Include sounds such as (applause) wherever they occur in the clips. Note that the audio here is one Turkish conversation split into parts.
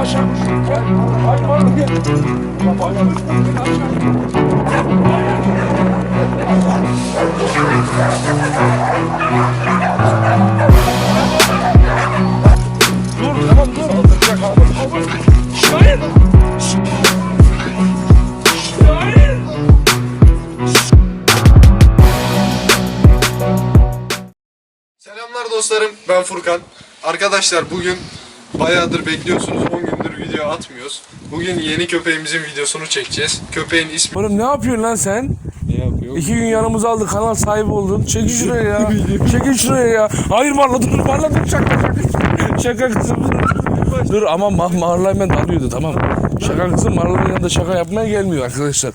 aşağı. Dur dur. Selamlar dostlarım, ben Furkan. Arkadaşlar bugün bayağıdır bekliyorsunuz, 10 gündür video atmıyoruz. Bugün yeni köpeğimizin videosunu çekeceğiz. Köpeğin ismi... Oğlum ne yapıyorsun lan sen? Ne yapıyor? İki gün yanımıza aldı kanal sahibi oldun. Çekil şuraya ya. Çekil şuraya ya. Hayır Marla dur Marla dur şaka şaka. Şaka kızım. Dur ama ma Marla hemen dalıyordu tamam. Şaka kızım Marla'nın yanında şaka yapmaya gelmiyor arkadaşlar.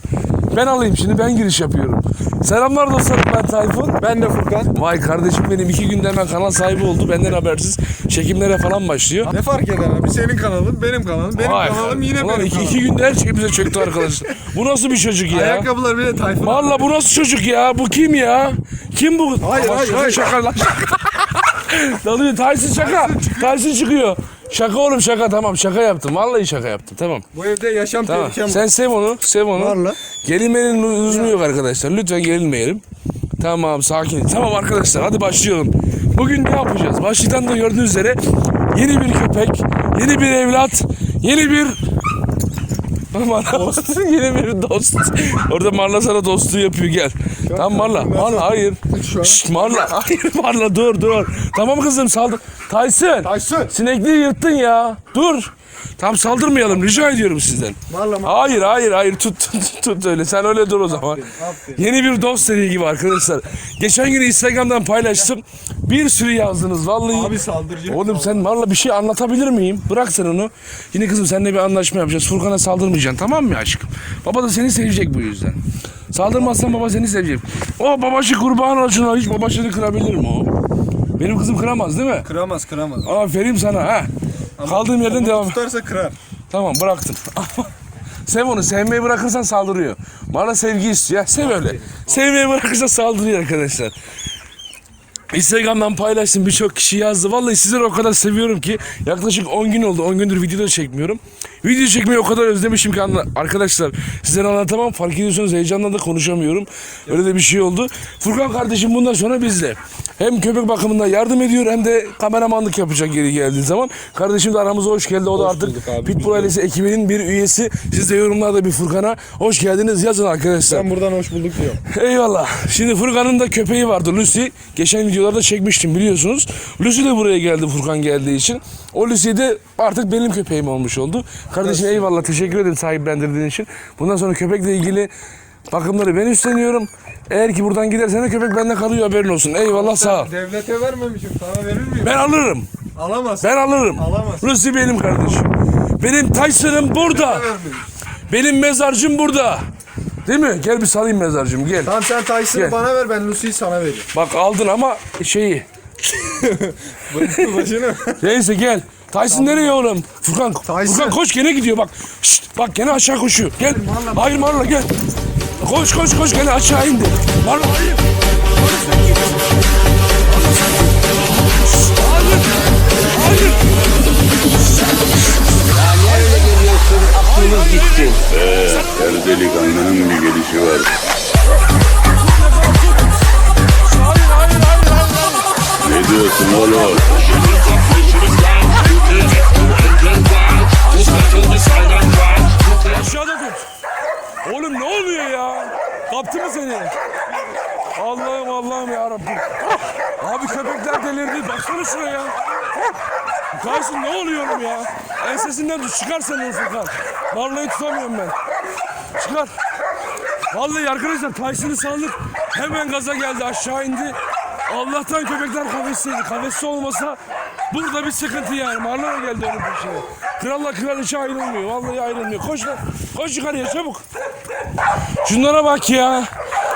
Ben alayım şimdi ben giriş yapıyorum. Selamlar dostlarım ben Tayfun. Ben de Furkan. Vay kardeşim benim iki günde hemen kanal sahibi oldu. Benden habersiz çekimlere falan başlıyor. Ne fark eder abi? Senin kanalın, benim kanalım, benim Vay kanalım yine Ulan benim iki, kanalım. iki günde her şey bize çöktü arkadaşlar. Bu nasıl bir çocuk ya? Ayakkabılar bile Tayfun. Valla bu nasıl çocuk ya? Bu kim ya? Kim bu? Hayır, Ama hayır, şaka, hayır. Şaka lan. (laughs) Dalıyor. Tyson şaka. Tyson çıkıyor. Şaka oğlum şaka tamam şaka yaptım. Vallahi şaka yaptım tamam. Bu evde yaşam Tamam. tehlikem Sen sev onu. Sev onu. Varla. Gelinmenin lüzumu yok arkadaşlar. Lütfen gelinmeyelim. Tamam sakin. Tamam arkadaşlar hadi başlayalım. Bugün ne yapacağız? Başlıktan da gördüğünüz üzere yeni bir köpek, yeni bir evlat, yeni bir Aman yeni bir dost. Orada Marla sana dostluğu yapıyor gel. Tamam Marla. Marla hayır. Şu an. Şşt Marla. Hayır Marla dur dur. Tamam kızım saldır. Tyson. Tyson. Sinekliği yırttın ya. Dur. Tam saldırmayalım rica ediyorum sizden. Hayır hayır hayır tut tut tut öyle. Sen öyle dur o zaman. Yeni bir dost seriyi gibi arkadaşlar. Geçen gün Instagram'dan paylaştım. Bir sürü yazdınız vallahi. Abi saldıracak. Oğlum sen Marla bir şey anlatabilir miyim? Bırak sen onu. Yine kızım seninle bir anlaşma yapacağız. Furkan'a saldırmayacaksın tamam mı aşkım? Baba da seni sevecek bu yüzden. Saldırmazsan baba seni sevecek. O babaşı kurban olsun. Hiç babaşını kırabilir mi o? Benim kızım kıramaz değil mi? Kıramaz kıramaz. Aferin sana ha. Kaldığım yerden devam. Tutarsa kırar. Tamam bıraktım. (laughs) Sev onu. Sevmeyi bırakırsan saldırıyor. Bana sevgi istiyor. Ya, sev öyle. Sevmeyi bırakırsa saldırıyor arkadaşlar. Instagram'dan paylaştım birçok kişi yazdı. Vallahi sizleri o kadar seviyorum ki yaklaşık 10 gün oldu. 10 gündür video da çekmiyorum. Video çekmeyi o kadar özlemişim ki arkadaşlar sizlere anlatamam. Fark ediyorsanız heyecandan da konuşamıyorum. Öyle de bir şey oldu. Furkan kardeşim bundan sonra bizle. Hem köpek bakımında yardım ediyor hem de kameramanlık yapacak geri geldiği zaman. Kardeşim de aramıza hoş geldi. O da artık Pitbull ailesi ekibinin bir üyesi. Siz de yorumlarda bir Furkan'a hoş geldiniz yazın arkadaşlar. Ben buradan hoş bulduk diyorum. Eyvallah. Şimdi Furkan'ın da köpeği vardı Lucy. Geçen videolarda çekmiştim biliyorsunuz. Lucy de buraya geldi Furkan geldiği için. O Lucy de artık benim köpeğim olmuş oldu. Kardeşim eyvallah teşekkür ederim sahiplendirdiğin için. Bundan sonra köpekle ilgili bakımları ben üstleniyorum. Eğer ki buradan gidersen de köpek bende kalıyor haberin olsun. Eyvallah sağ ol. Devlete vermemişim. Sana verir miyim? Ben alırım. Alamazsın. Ben alırım. Alamazsın. Lucy benim kardeşim. Benim Tyson'ım burada. Benim mezarcım burada. Değil mi? Gel bir salayım mezarcım gel. Tamam sen Tyson'ı Gel. bana ver ben Lucy'yi sana vereyim. Bak aldın ama şeyi. (laughs) Başını. Neyse gel. Tyson nereye oğlum? Furkan, Furkan koş gene gidiyor bak. Şşt, bak gene aşağı koşuyor. Gel. Hayır Marla gel. Koş koş koş gene aşağı indi. Marla hayır. Marla sen git. Marla sen git. Şşt, Hayır. Hayır. Her delikanlının bir gelişi var. Ne diyorsun oğlum? Aşağıda tut. Oğlum ne oluyor ya? Kaptı mı seni? Allah'ım Allah'ım ya Rabbim. Abi köpekler delirdi. Baksana şuraya. Tyson ne oluyor oğlum ya? Ensesinden tut. Çıkar sen onu Furkan. Marlayı tutamıyorum ben. Çıkar. Vallahi arkadaşlar Tyson'ı saldık. Hemen gaza geldi aşağı indi. Allah'tan köpekler kafesteydi. Kafeste olmasa burada bir sıkıntı yani. Marla da geldi onun peşine. Kralla kraliçe ayrılmıyor. Vallahi ayrılmıyor. Koş lan. Koş yukarıya çabuk. Şunlara bak ya.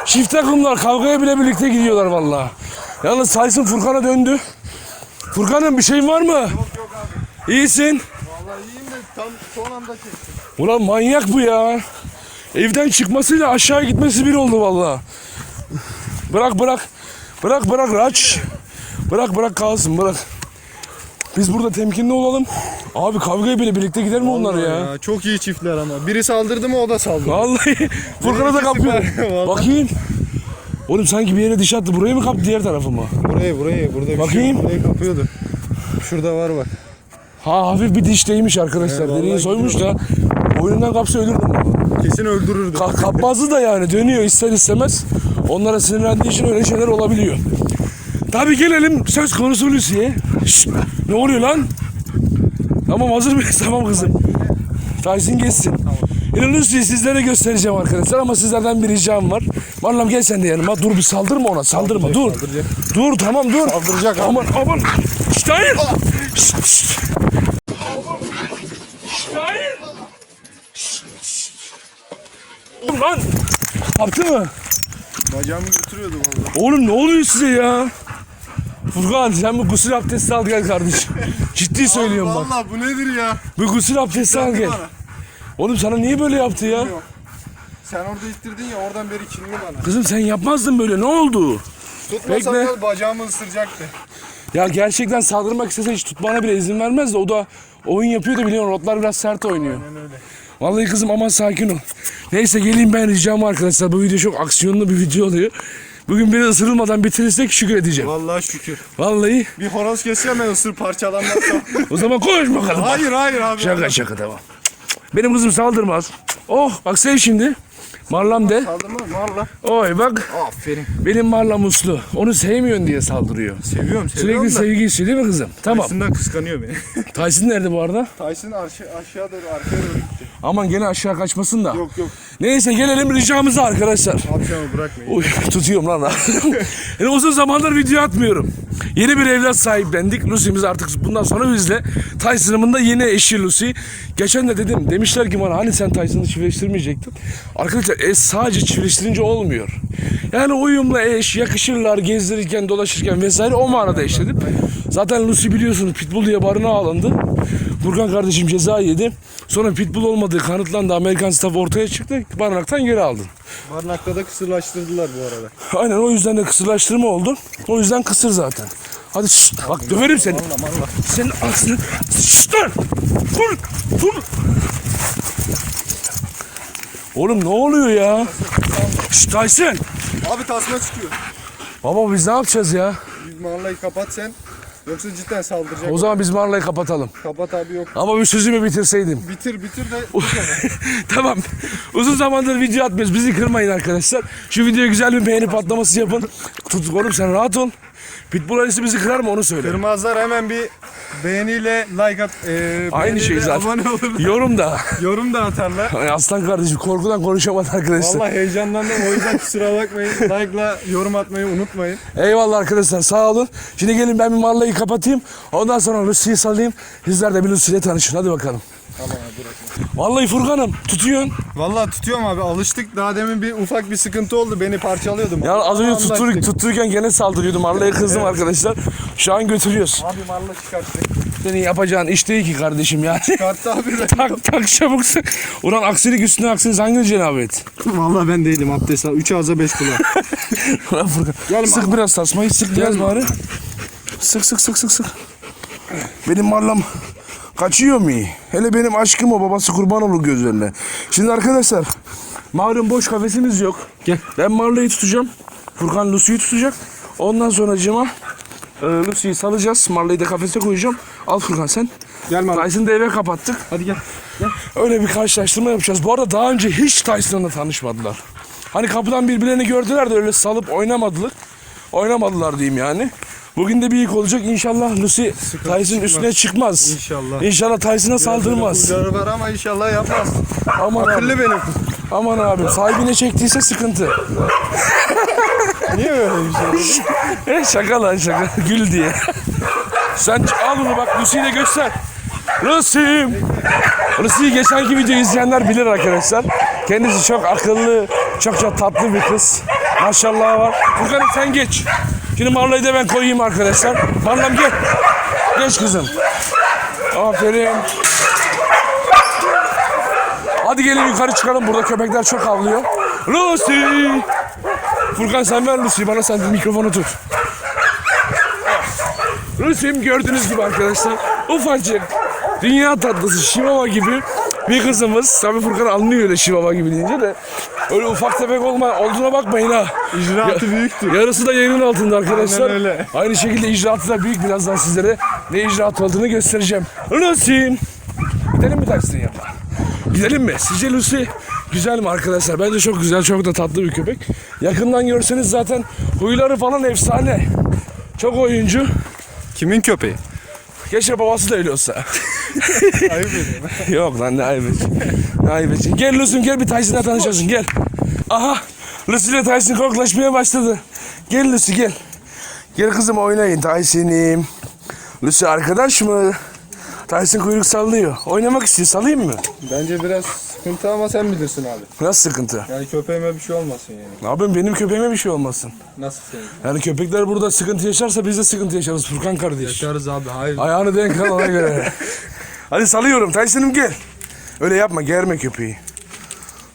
Çift takımlar kavgaya bile birlikte gidiyorlar vallahi. Yalnız Tyson Furkan'a döndü. Furkan'ın bir şeyin var mı? İyisin. Vallahi iyiyim de tam son anda çektim. Ulan manyak bu ya. Evden çıkmasıyla aşağı gitmesi bir oldu vallahi. Bırak bırak. Bırak bırak aç. Bırak bırak kalsın bırak. Biz burada temkinli olalım. Abi kavgaya bile birlikte gider mi onlar ya? Ya, çok iyi çiftler ama. Biri saldırdı mı o da saldırdı. Vallahi (laughs) Furkan'a da kapıyor. (laughs) vallahi. Bakayım. Oğlum sanki bir yere dış attı. Buraya mı kaptı diğer tarafı mı? Burayı burayı burada bir Bakayım. şey burayı kapıyordu. Şurada var bak. Ha hafif bir diş değmiş arkadaşlar. Deriyi soymuş da boynundan kapsa ölürdüm valla. Kesin öldürürdü. Ka- kapmazdı da yani dönüyor ister istemez. Onlara sinirlendiği için öyle şeyler olabiliyor. Tabi gelelim söz konusu Lucy'ye. Ne oluyor lan? Tamam hazır mıyız? (laughs) Tamam kızım. Tyson geçsin. Yine Lucy'yi sizlere göstereceğim arkadaşlar ama sizlerden bir ricam var. Marlam gel sen de yanıma. Dur bir saldırma ona. Saldırma. dur. saldıracak. Dur tamam dur. Saldıracak abi. Aman aman. Şşt hayır. Şşt. Şşt, Dur lan. Yaptı mı? Bacağımı götürüyordu vallahi. Oğlum ne oluyor size ya? Furkan sen bu gusül abdesti al gel kardeşim. Ciddi söylüyorum bak. Vallahi bu nedir ya? Bu gusül abdesti al gel. bana. Oğlum sana niye böyle yaptı ya? Sen orada ittirdin ya oradan beri kinli bana. Kızım sen yapmazdın böyle ne oldu? Tutmasan Bekle. da bacağımı ısıracaktı. Ya gerçekten saldırmak istese hiç tutmana bile izin vermez de o da oyun yapıyor da biliyorsun rotlar biraz sert oynuyor. Vallahi kızım aman sakin ol. Neyse geleyim ben ricam arkadaşlar bu video çok aksiyonlu bir video oluyor. Bugün beni ısırılmadan bitirirsek şükür edeceğim. Vallahi şükür. Vallahi Bir horoz keseceğim ben ısır parçalanmazsa. (laughs) o zaman konuş bakalım. hayır hayır abi. Şaka şaka tamam. Benim kızım saldırmaz. Oh bak sev şimdi. Marlam de. Saldırma valla. Oy bak Aferin. benim marlam uslu. Onu sevmiyorsun diye saldırıyor. Seviyorum seviyorum Sürekli da. sevgi istiyor değil mi kızım? Tamam. Tyson'dan kıskanıyor beni. (laughs) Tyson nerede bu arada? Tyson aşağı, aşağı doğru arkaya doğru gitti. Aman gene aşağı kaçmasın da. Yok yok. Neyse gelelim ricamıza arkadaşlar. Akşamı bırakmayın. Oy (laughs) tutuyorum lan. yani (laughs) uzun zamandır video atmıyorum. Yeni bir evlat sahiplendik. Lucy'miz artık bundan sonra bizle. Tyson'ımın da yeni eşi Lucy. Geçen de dedim demişler ki bana hani sen Tyson'ı çiftleştirmeyecektin. Arkadaşlar eş sadece çiftleştirince olmuyor. Yani uyumlu eş, yakışırlar, gezdirirken, dolaşırken vesaire o manada eşledim. Zaten Lucy biliyorsunuz Pitbull diye barınağa alındı. Furkan kardeşim ceza yedi. Sonra Pitbull olmadığı kanıtlandı. Amerikan staff ortaya çıktı. Barınaktan geri aldı. Barnakta da kısırlaştırdılar bu arada. Aynen o yüzden de kısırlaştırma oldu. O yüzden kısır zaten. Hadi şşt, bak döverim seni. Senin aksını. Şşt lan. Dur. Dur. Oğlum ne oluyor ya? Şşt Tyson. Abi tasma çıkıyor. Baba biz ne yapacağız ya? Bir Marlayı kapat sen. Yoksa cidden saldıracak. O zaman biz Marla'yı kapatalım. Kapat abi yok. Ama bir sözümü bitirseydim. Bitir bitir de (laughs) tamam. Uzun zamandır video atmıyoruz. Bizi kırmayın arkadaşlar. Şu videoya güzel bir beğeni patlaması yapın. Tut oğlum sen rahat ol. Pitbull ailesi bizi kırar mı onu söyle. Kırmazlar hemen bir beğeniyle like at. E, Aynı şey zaten. Abone olurlar. (laughs) Yorum da. Yorum da atarlar. Ay Aslan kardeşim korkudan konuşamadı arkadaşlar. Vallahi heyecanlandım o yüzden kusura bakmayın. Like'la yorum atmayı unutmayın. Eyvallah arkadaşlar sağ olun. Şimdi gelin ben bir Marla'yı kapatayım. Ondan sonra Lucy'yi salayım. Sizler de bir Lucy ile tanışın. Hadi bakalım. Abi. Vallahi Furkan'ım tutuyorsun. Vallahi tutuyorum abi alıştık. Daha demin bir ufak bir sıkıntı oldu. Beni parçalıyordu. Ya az önce tuttur, tuttururken gene saldırıyordum. Marla'ya kızdım arkadaşlar. Şu an götürüyoruz. Abi marla çıkarttı. Senin yapacağın iş değil ki kardeşim yani. Çıkarttı abi (laughs) tak tak çabuk. Ulan aksilik üstüne aksilik hangi cenabet? Vallahi ben değilim abdest al. 3 ağza 5 kulağa. (laughs) Ulan Furkan. sık biraz tasmayı sık biraz bari. Sık sık sık sık sık. Benim marlam kaçıyor mu? Hele benim aşkım o babası kurban olur gözlerine. Şimdi arkadaşlar malum boş kafesimiz yok. Gel. Ben Marla'yı tutacağım. Furkan Lucy'yi tutacak. Ondan sonra cıma e, Lucy'yi salacağız. Marla'yı da kafese koyacağım. Al Furkan sen. Gel Marla. Tyson'ı da eve kapattık. Hadi gel. Gel. Öyle bir karşılaştırma yapacağız. Bu arada daha önce hiç Tyson'la tanışmadılar. Hani kapıdan birbirlerini gördüler de öyle salıp oynamadılar. Oynamadılar diyeyim yani. Bugün de bir ilk olacak. İnşallah Lucy Tyson çıkmaz. üstüne çıkmaz. İnşallah. İnşallah Tyson'a saldırmaz. Huyları var ama inşallah yapmaz. Aman abi. Akıllı benim. Aman abi. Sahibine çektiyse sıkıntı. (laughs) Niye öyle bir şey? E (laughs) şaka lan şaka. Gül diye. Sen al bunu bak Lucy'yi de göster. Lucy. Lucy'yi geçenki videoyu izleyenler bilir arkadaşlar. Kendisi çok akıllı, çok çok tatlı bir kız. Maşallah var. Furkan sen geç. Şimdi Marla'yı da ben koyayım arkadaşlar. Marlam gel. Geç kızım. Aferin. Hadi gelin yukarı çıkalım. Burada köpekler çok avlıyor. Lucy. Furkan sen ver Lucy'yi bana sen mikrofonu tut. Lucy'm gördüğünüz gibi arkadaşlar ufacık dünya tatlısı Şivava gibi bir kızımız. Tabii Furkan anlıyor öyle Şivava gibi deyince de öyle ufak tefek olma, olduğuna bakmayın ha. İcraatı büyüktür. Yarısı da yayının altında arkadaşlar. Aynen öyle. Aynı şekilde icraatı da büyük. Birazdan sizlere ne icraat olduğunu göstereceğim. Lucy. Gidelim mi Tyson yanına? Gidelim mi? Sizce Lucy güzel mi arkadaşlar? Bence çok güzel, çok da tatlı bir köpek. Yakından görseniz zaten huyları falan efsane. Çok oyuncu. Kimin köpeği? Keşke babası da öyle olsa. (laughs) Ayıp ediyorum. Yok lan ne ayıp edeceksin. Ne ayıp edeceksin. Gel Lucy'm gel bir Tyson'la tanışasın gel. Aha Lucy ile Tyson koklaşmaya başladı. Gel Lucy gel. Gel kızım oynayın Tyson'im. Lucy arkadaş mı? Tyson kuyruk sallıyor. Oynamak istiyor salayım mı? Bence biraz sıkıntı ama sen bilirsin abi. Nasıl sıkıntı? Yani köpeğime bir şey olmasın yani. Ne yapayım benim köpeğime bir şey olmasın. Nasıl senin? Yani köpekler burada sıkıntı yaşarsa biz de sıkıntı yaşarız Furkan kardeş. Yaşarız abi hayır. Ayağını denk al ona göre. (laughs) Hadi salıyorum Tyson'ım gel. Öyle yapma germe köpeği.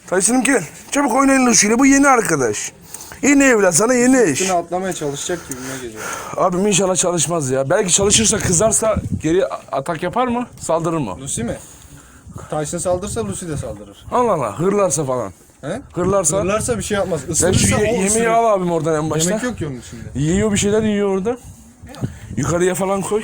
Tyson'ım gel. Çabuk oynayın Lucy ile bu yeni arkadaş. Yeni evlat sana yeni eş. Üstüne atlamaya çalışacak gibime geliyor. Abim inşallah çalışmaz ya. Belki çalışırsa kızarsa geri atak yapar mı? Saldırır mı? Lucy mi? Tyson saldırırsa Lucy de saldırır. Allah Allah hırlarsa falan. He? Hırlarsa. Fırlarsa bir şey yapmaz. Sen Isırırsa şu ye- o yemeği ısırır. al abim oradan en başta. Yemek yok ki onun içinde. Yiyor bir şeyler yiyor orada. Yukarıya falan koy.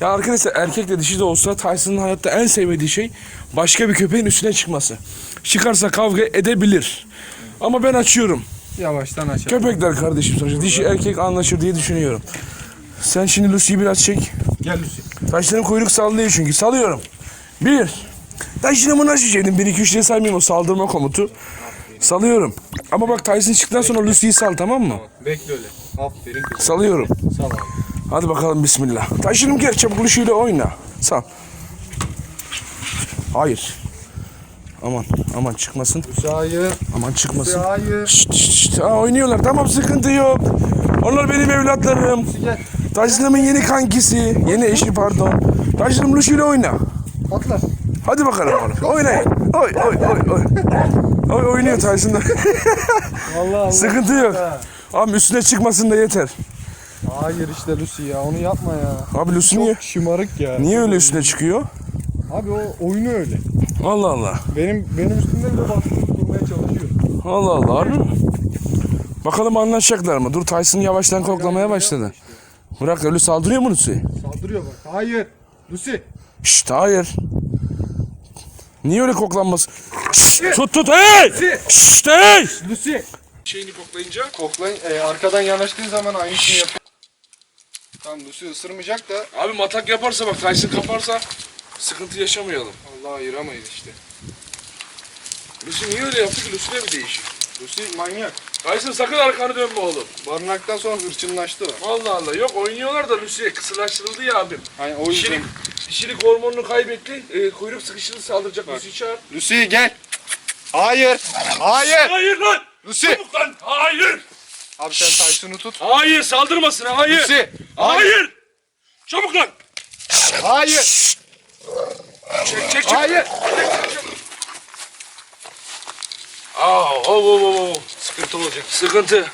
Ya arkadaşlar erkek de dişi de olsa Tyson'ın hayatta en sevmediği şey başka bir köpeğin üstüne çıkması. Çıkarsa kavga edebilir. Ama ben açıyorum. Yavaştan aşağı. Köpekler kardeşim sonuçta. Dişi erkek anlaşır diye düşünüyorum. Sen şimdi Lucy'yi biraz çek. Gel Lucy. Taşların kuyruk sallıyor çünkü. Salıyorum. Bir. Taşını nasıl çektim? Bir iki üç diye saymayayım o saldırma komutu. Salıyorum. Ama bak Tyson çıktıktan sonra Lucy'yi sal tamam mı? Bekle öyle. Aferin kızım. Salıyorum. Sağ ol abi. Hadi bakalım bismillah. Taşınım gel çabuk Lucy'yle oyna. Sal. Hayır. Aman aman çıkmasın. Hayır. Aman çıkmasın. Hayır. Şşt, şşt, şşt. Ha, oynuyorlar tamam sıkıntı yok. Onlar benim evlatlarım. Gel. Taşınımın yeni kankisi. Yeni eşi pardon. Taşınım Lucy'yle oyna. Atla. Hadi bakalım oğlum. Oynayın. Oy oy oy oy. Oy oynuyor Tyson'da. Allah (laughs) Allah. Sıkıntı yok. Abi üstüne çıkmasın da yeter. Hayır işte Lucy ya onu yapma ya. Abi Lucy niye? Çok şımarık ya. Niye öyle üstüne çıkıyor? Abi o oyunu öyle. Allah Allah. Benim benim üstümde bile baskı kurmaya çalışıyor. Allah Allah harbi mi? Bakalım anlaşacaklar mı? Dur Tyson yavaştan koklamaya başladı. Bırak öyle saldırıyor mu Lucy? Saldırıyor bak. Hayır. Lucy. Şşt hayır. Niye öyle koklanmaz? Şşt, tut tut hey! Şşt hey! Lucy. Şeyini koklayınca Koklayın. E, arkadan yanaştığı zaman aynısını yapıyor. Tamam Lucy ısırmayacak da Abi matak yaparsa bak Tyson kaparsa sıkıntı yaşamayalım. Allah ayıramayız işte. Lucy niye öyle yaptı ki? Lucy de bir değişik. Lucy manyak. Tyson sakın arkanı dönme oğlum. Barınaktan sonra hırçınlaştı o. Allah Allah. Yok oynuyorlar da Lucy'ye kısırlaştırıldı ya abim. Hani o Dişilik, yüzden. dişilik hormonunu kaybetti. E, kuyruk sıkıştırdı saldıracak Lucy çağır. Lucy gel. Hayır. Hayır. Hayır lan! Lucy. Çabuk lan! Hayır! Abi sen Tyson'u tut. Hayır saldırmasın hayır! Lucy. Hayır! Çabuk lan! Hayır. Çek çek çek! Hayır. Aa, oh, oh, oh, oh. Sıkıntı olacak. Sıkıntı.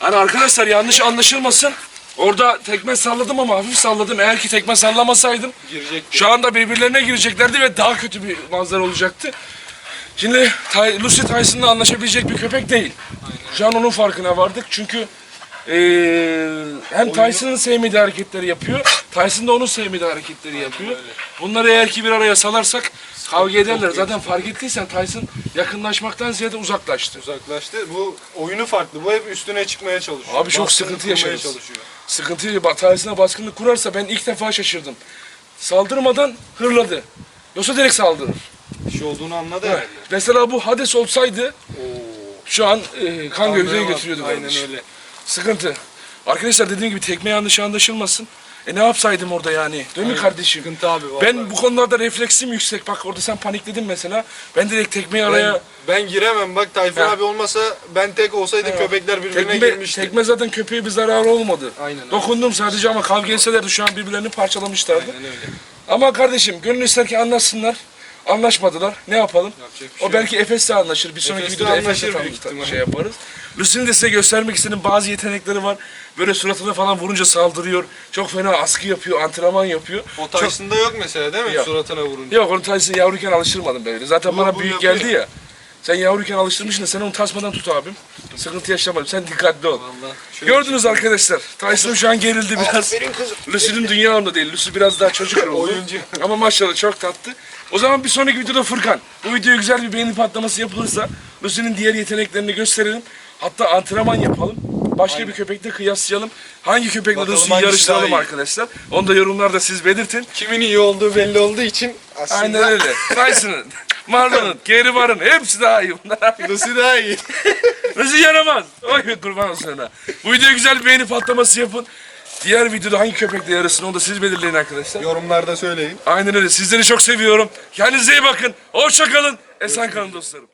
Hani arkadaşlar yanlış anlaşılmasın. Orada tekme salladım ama hafif salladım. Eğer ki tekme sallamasaydım Girecek. şu anda birbirlerine gireceklerdi ve daha kötü bir manzara olacaktı. Şimdi Lucy Tyson'la anlaşabilecek bir köpek değil. Şu an onun farkına vardık çünkü eee, hem Tyson'ın sevmediği hareketleri yapıyor, Tyson da onun sevmediği hareketleri yapıyor. Bunları eğer ki bir araya salarsak kavga ederler. Zaten fark ettiysen Tyson yakınlaşmaktan ziyade uzaklaştı. Uzaklaştı. Bu oyunu farklı. Bu hep üstüne çıkmaya çalışıyor. Abi çok Baskını sıkıntı kurmaya yaşarız. çalışıyor. Sıkıntıyı bak Tyson'a baskınlık kurarsa ben ilk defa şaşırdım. Saldırmadan hırladı. Yoksa direkt saldırır. Bir şey olduğunu anladı herhalde. Mesela bu Hades olsaydı şu an e, kan gövdeye götürüyordu Aynen kardeş. öyle. Sıkıntı. Arkadaşlar dediğim gibi tekme yanlış anlaşılmasın. E ne yapsaydım orada yani? Değil mi kardeşim? Sıkıntı abi vallahi. Ben bu konularda refleksim yüksek. Bak orada sen panikledin mesela. Ben direkt tekmeyi araya... ben, ben giremem bak Tayfun Ha. abi olmasa ben tek olsaydı Evet. köpekler birbirine Tekme, girmişti. tekme zaten köpeğe bir zararı olmadı. Aynen öyle. Dokundum sadece ama kavga etselerdi şu an birbirlerini parçalamışlardı. Aynen öyle. Ama kardeşim gönül ister ki anlatsınlar. Anlaşmadılar. Ne yapalım? Şey o belki Efes'le anlaşır. Bir sonraki videoda anlaşır Efes'le büyük tam ihtimal. şey yaparız. Lucy'nin de size göstermek istediğim bazı yetenekleri var. Böyle suratına falan vurunca saldırıyor. Çok fena askı yapıyor, antrenman yapıyor. O Çok- Tyson'da yok mesela değil mi? Yok. Suratına vurunca. Yok onu Tyson yavruyken alıştırmadım böyle. Zaten Bunu bana bu büyük yapıyor. geldi ya. Sen yavruyken alıştırmışsın da sen onu tasmadan tut abim. Sıkıntı yaşamadım. Sen dikkatli ol. Gördünüz arkadaşlar. Tyson şu an gerildi biraz. Lucy'nin dünya değil. Lucy biraz daha çocuk (laughs) oldu. Oyuncu. Ama maşallah çok tatlı. O zaman bir sonraki videoda Furkan. Bu videoya güzel bir beğeni patlaması yapılırsa Lucy'nin diğer yeteneklerini gösterelim. Hatta antrenman yapalım. Başka bir köpekle kıyaslayalım. Hangi köpekle Bakalım Lucy'yi hangisi yarıştıralım daha iyi. arkadaşlar. Onu da yorumlarda siz belirtin. Kimin iyi olduğu belli olduğu için aslında Aynen öyle. Tyson'ın, (laughs) Marlon'un, Gary Barr'ın hepsi daha iyi. Bunlar Lucy daha iyi. Nasıl yaramaz? Oy kurban olsun ona. Bu videoya güzel bir beğeni patlaması yapın. Diğer videoda hangi köpekle yarışsın onu da siz belirleyin arkadaşlar. Yorumlarda söyleyin. Aynen öyle. Sizleri çok seviyorum. Kendinize iyi bakın. Hoşça kalın. Esen kalın dostlarım.